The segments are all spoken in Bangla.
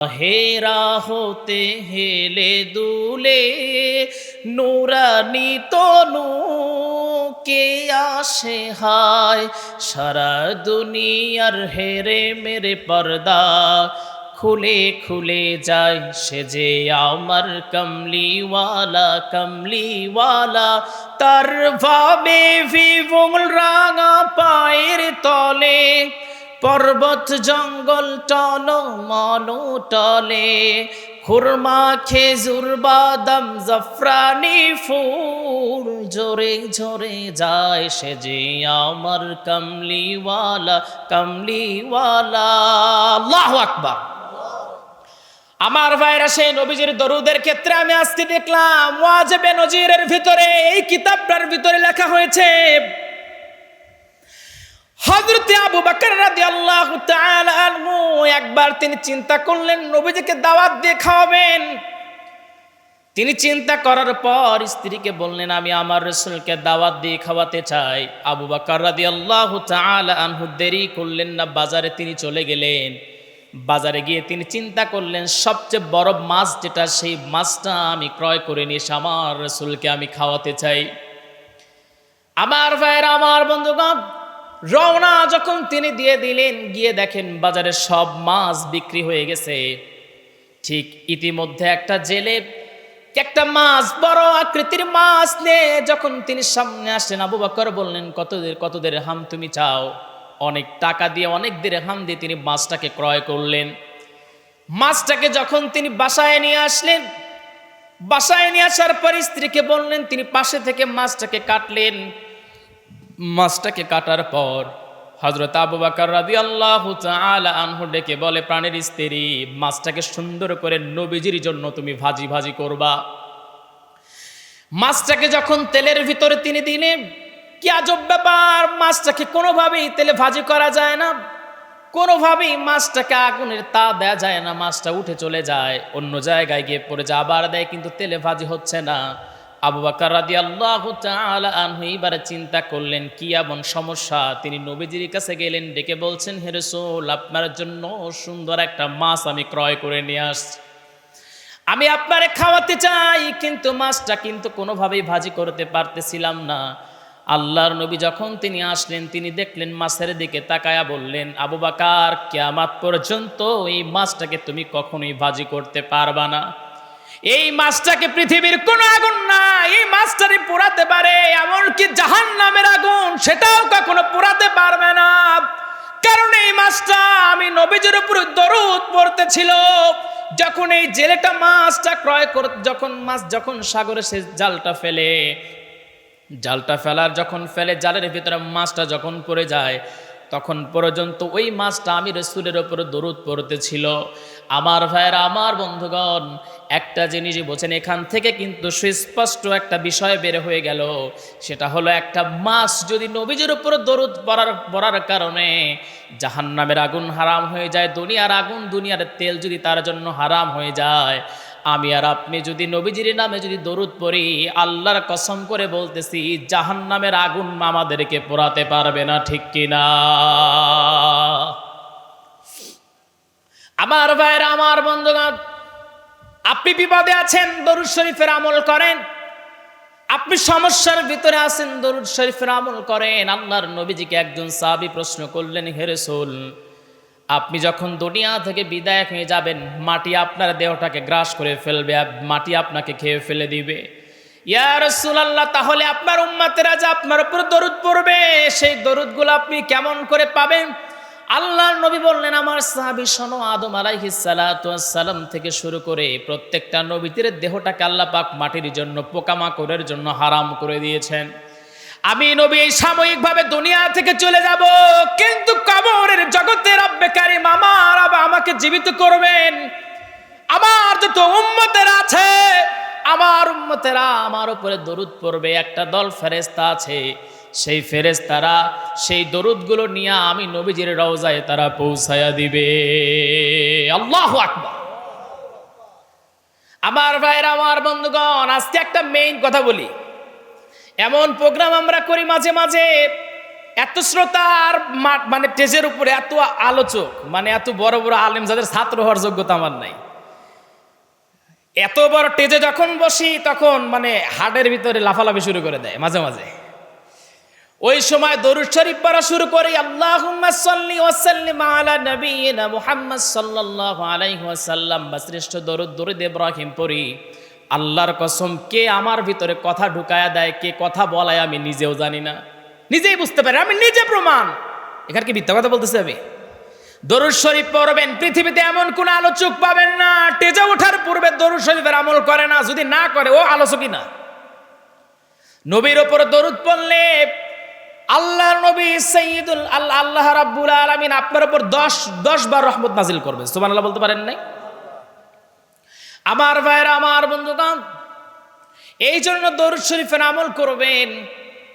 হেরা হতে হেলে দুলে, নুরানি তনু, কে আসে হায়? সারা দুনিয়ার হেরে মেরে পর্দা, খুলে খুলে যায় সে যে আমার কমলিওয়ালা কমলিওয়ালা। তার ভাবে ভিবুল রাঙা পায়ের তলে পর্বত জঙ্গল টল মনু টলে, খুরমা, খেজুর, বাদাম, জফরানি ফুল জোরে জোরে যায় সে যে আমার কমলিওয়ালা কমলিওয়ালা। আল্লাহু আকবার। আমার ভাইরা, সেই নবীজির দরুদের ক্ষেত্রে আমি আজকে দেখলাম, ওয়াজেবে নজিরের ভিতরে, এই কিতাবটার ভিতরে লেখা হয়েছে হযরতে আবু বকর তাআলা আনহু একবার তিনি চিন্তা করলেন, নবীজিকে দাওয়াত দিয়ে খাওয়াবেন। তিনি চিন্তা করার পর স্ত্রীকে বললেন, আমি আমার রসুলকে দাওয়াত দিয়ে খাওয়াতে চাই। আবু বকর রাদিয়াল্লাহু তাআলা আনহু দেরি করলেন না, বাজারে তিনি চলে গেলেন। বাজারে গিয়ে তিনি চিন্তা করলেন, সবচেয়ে বড় মাছ যেটা, সেই মাছটা আমি ক্রয় করে নিয়ে এসে আমার রসুলকে আমি খাওয়াতে চাই। আমার ভাইয়ের, আমার বন্ধুগণ রওনা যখন তিনি দিয়ে দিলেন, গিয়ে দেখেন বাজারে সব মাছ বিক্রি হয়ে গেছে। ঠিক ইতিমধ্যে একটা জেলে একটা মাছ, বড় আকৃতির মাছ নিয়ে যখন তিনি সামনে আসলেন, আবু বকর বললেন, কতদের কতদের হাম তুমি চাও? অনেক টাকা দিয়ে, অনেক দের হাম দিয়ে তিনি মাছটাকে ক্রয় করলেন। মাছটাকে যখন তিনি বাসায় নিয়ে আসলেন, বাসায় নিয়ে আসার পর স্ত্রীকে বললেন, তিনি পাশে থেকে মাছটাকে কাটলেন। মাছটাকে কাটার পর হজরত আবু বাকর রাদি আল্লাহ আনহু ডেকে বলে, প্রাণের স্ত্রী, মাছটাকে সুন্দর করে নবীজির জন্য তুমি ভাজি ভাজি করবা। মাছটাকে যখন তেলের ভিতরে তিনি দিলেন কি আজব ব্যাপার, মাছটাকে কোনোভাবেই তেলে ভাজি করা যায় না। কোনোভাবেই মাছটাকে আগুনের তা দেয়া যায় না, মাছটা উঠে চলে যায়, অন্য জায়গায় গিয়ে পড়ে যায়, আবার দেয়, কিন্তু তেলে ভাজি হচ্ছে না। আবু বাকর রাদি আল্লাহ আনহু এবারে চিন্তা করলেন, কি এমন সমস্যা? তিনি নবীজির কাছে গেলেন, ডেকে বলছেন, হে রসুল, আপনার জন্য সুন্দর একটা মাছ আমি ক্রয় করে নিয়ে আসছি। আমি আপনারে খাওয়াতে চাই, কিন্তু মাছটা কিন্তু কোনোভাবেই ভাজি করতে পারতেছিলাম না। আল্লাহর নবী যখন তিনি আসলেন, তিনি দেখলেন মাছের দিকে তাকায়া বললেন, আবু বাকার, কেয়ামাত পর্যন্ত এই মাছটাকে তুমি কখনোই ভাজি করতে পারবা না। এই মাছটাকে পৃথিবীর কোনো আগুন না এই মাছটারে পোড়াতে পারে, এমনকি জাহান নামের আগুন সেটাও কখনো পোড়াতে পারবে না। কারণ এই মাছটা আমি নবীজের উপর দরুদ পড়তেছিল, যখন এই জেলেটা মাছটা ক্রয় কর, যখন মাছ যখন সাগরে সে জালটা ফেলে, জালটা ফেলার যখন ফেলে, জালের ভিতরে মাছটা যখন পড়ে যায় তখন পর্যন্ত ওই মাছটা আমি রসুলের ওপর দরুদ পড়তেছিল। আমার ভাইয়ের, আমার বন্ধুগণ, একটা জিনিস বোঝেন, এখান থেকে কিন্তু সুস্পষ্ট একটা বিষয় বের হয়ে গেল। সেটা হলো একটা মাছ যদি নবীজের উপর দরুদ পড়ার পড়ার কারণে জাহান্নামের আগুন হারাম হয়ে যায়, দুনিয়ার আগুন, দুনিয়ার তেল যদি তার জন্য হারাম হয়ে যায় আমি আর আপনি যদি নবীজির নামে যদি দরুদ পড়ি, আল্লাহর কসম করে বলতেছি জাহান নামের আগুন আমাদেরকে পোড়াতে পারবে না, ঠিক কিনা? আমার ভাইয়ের আমার বন্ধুগণ, আপনি বিপদে আছেন, দরুদ শরীফের আমল করেন। আপনি সমস্যার ভিতরে আছেন, দরুদ শরীফের আমল করেন। আল্লাহর নবীজিকে একজন সাহাবী প্রশ্ন করলেন হেরেসুল আপনি যখন দুনিয়া থেকে বিদায় হয়ে যাবেন, মাটি আপনার দেহটাকে গ্রাস করে ফেলবে মাটি আপনাকে খেয়ে ফেলে দিবে। ইয়া রাসূলুল্লাহ, তাহলে আপনার উম্মাতেরা যে আপনার উপর দরুদ পড়বে। সেই দরুদগুলো আপনি কেমন করে পাবেন? আল্লাহর নবী বললেন, আমার সাহাবি শোনো, আদম আলাইহিস সালাতু সালাম থেকে শুরু করে প্রত্যেকটা নবীদের দেহটাকে আল্লাহ পাক মাটির জন্য, পোকামাকড়ের জন্য হারাম করে দিয়েছেন। আমি নবী সাময়িকভাবে দুনিয়া থেকে চলে যাব, কিন্তু কবরের জগতের রব্বে কারিম আমার আমাকে জীবিত করবেন। আমার যত উম্মতের আছে, আমার উম্মতেরা আমার উপরে দরুদ পড়বে। একটা দল ফেরেস্তা আছে, সেই ফেরেস্তারা সেই দরুদগুলো নিয়ে আমি নবীজির রওজায় তারা পৌঁছায়া দিবে। আল্লাহু আকবার। আমার ভাইয়ের আমার বন্ধুগণ, আজকে একটা মেইন কথা বলি। এমন প্রোগ্রাম আমরা করি মাঝে মাঝে, এত শ্রোতা আর মানে টেজের উপরে এত আলোচক মানে এত বড় বড় আলেম যাদের ছাত্র হওয়ার যোগ্যতা আমার নাই। এত বড় টেজে যখন বসি, তখন মানে হাটের ভিতরে লাফালাফি শুরু করে দেয় মাঝে মাঝে। ওই সময় দরুদ শরীফ পড়া শুরু করে, আল্লাহুম্মা সাল্লি ওয়া সাল্লিম আলা নবিয়িনা মুহাম্মদ সাল্লাল্লাহু আলাইহি ওয়াসাল্লাম। বা শ্রেষ্ঠ দরুদ দরুদ ইব্রাহিম পড়ি। আল্লাহর কসম, কে আমার ভিতরে কথা ঢুকায়া দেয়, কে কথা বলায়, আমি নিজেও জানি না। নিজেই বুঝতে পারি, আমি নিজে প্রমাণ। এখানে কি মিথ্যা কথা বলতেছি আমি? দরুদ শরীফ পড়বেন, পৃথিবীতে এমন কোন আলোচক পাবেন না টেজে ওঠার পূর্বে দরুদ শরীফের আমল করে না, যদি না করে, ও আলোচকই না। নবীর ওপর দরুদ পড়লে, আল্লাহর নবী সৈয়দুল, আল্লাহ আল্লাহ রাব্বুল আলামিন আপনার উপর দশ দশ বার রহমত নাজিল করবে। সুবহানাল্লাহ বলতে পারেন নাই? আমার ভাইরা, আমার বন্ধুগণ এই জন্য দরুদ শরীফের আমল করবেন।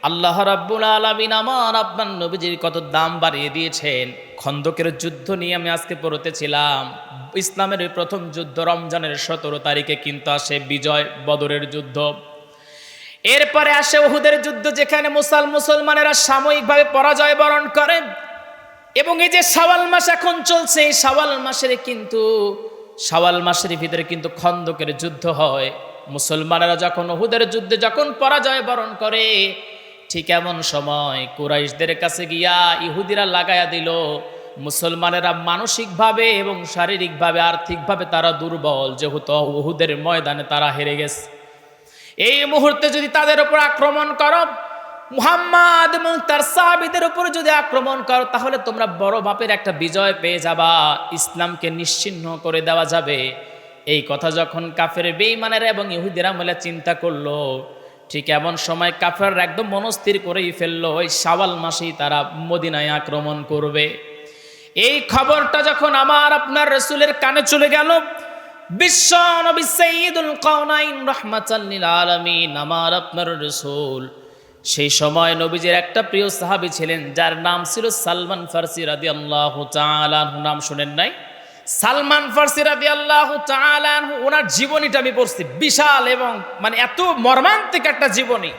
আল্লাহ রাব্বুল আলামিন আমার, আপনার নবীজির কত দাম বাড়িয়ে দিয়েছেন। খন্দকের যুদ্ধ নিয়ে আমি আজকে পড়তেছিলাম। ইসলামের প্রথম যুদ্ধ রমজানের সতেরো তারিখে কিন্তু আসে বিজয় বদরের যুদ্ধ। এরপরে আসে ওহুদের যুদ্ধ, যেখানে মুসাল মুসলমানেরা সাময়িকভাবে পরাজয় বরণ করেন এবং এই যে শাওয়াল মাস এখন চলছে, এই শাওয়াল মাসের কিন্তু শাওয়াল মাসের ভিতরে কিন্তু খন্দকের যুদ্ধ হয়। মুসলমানেরা যখন ওহুদের যুদ্ধে যখন পরাজয় বরণ করে, ঠিক এমন সময় কুরাইশদের কাছে গিয়া ইহুদিরা লাগায়া দিল। মুসলমানেরা মানসিকভাবে এবং শারীরিকভাবে, আর্থিকভাবে তারা দুর্বল, যেহেতু ওহুদের ময়দানে তারা হেরে গেছে। এই মুহূর্তে যদি তাদের উপর আক্রমণ করো মুহাম্মদ এবং তার সাহাবিদের উপর যদি আক্রমণ করো, তাহলে তোমরা বড় বাপের একটা বিজয় পেয়ে যাবা। ইসলামকে নিশ্চিহ্ন করে দেওয়া যাবে। এই কথা যখন কাফের বেইমানেরা এবং ইহুদিরা মিলে চিন্তা করল, ঠিক এমন সময় কাফের একদম মনস্থির করেই ফেলল, ওই শাওয়াল মাসেই তারা মদিনায় আক্রমণ করবে। এই খবরটা যখন আমার আপনার রসুলের কানে চলে গেল, বিশ্ব নবী সৈয়দুল কাউনাইন রহমাতাল্লিল আলামিন, আমার আপনার রসুল সেই সময় নবীজির একটা প্রিয় সাহাবি ছিলেন, যার নাম ছিল সালমান ফার্সি রাদি আল্লাহ নাম শুনেন নাই? সালমান ফার্সি রাদি আল্লাহ ওনার জীবনীটা আমি পড়ছি। বিশাল এবং মানে এত মর্মান্তিক একটা জীবনী।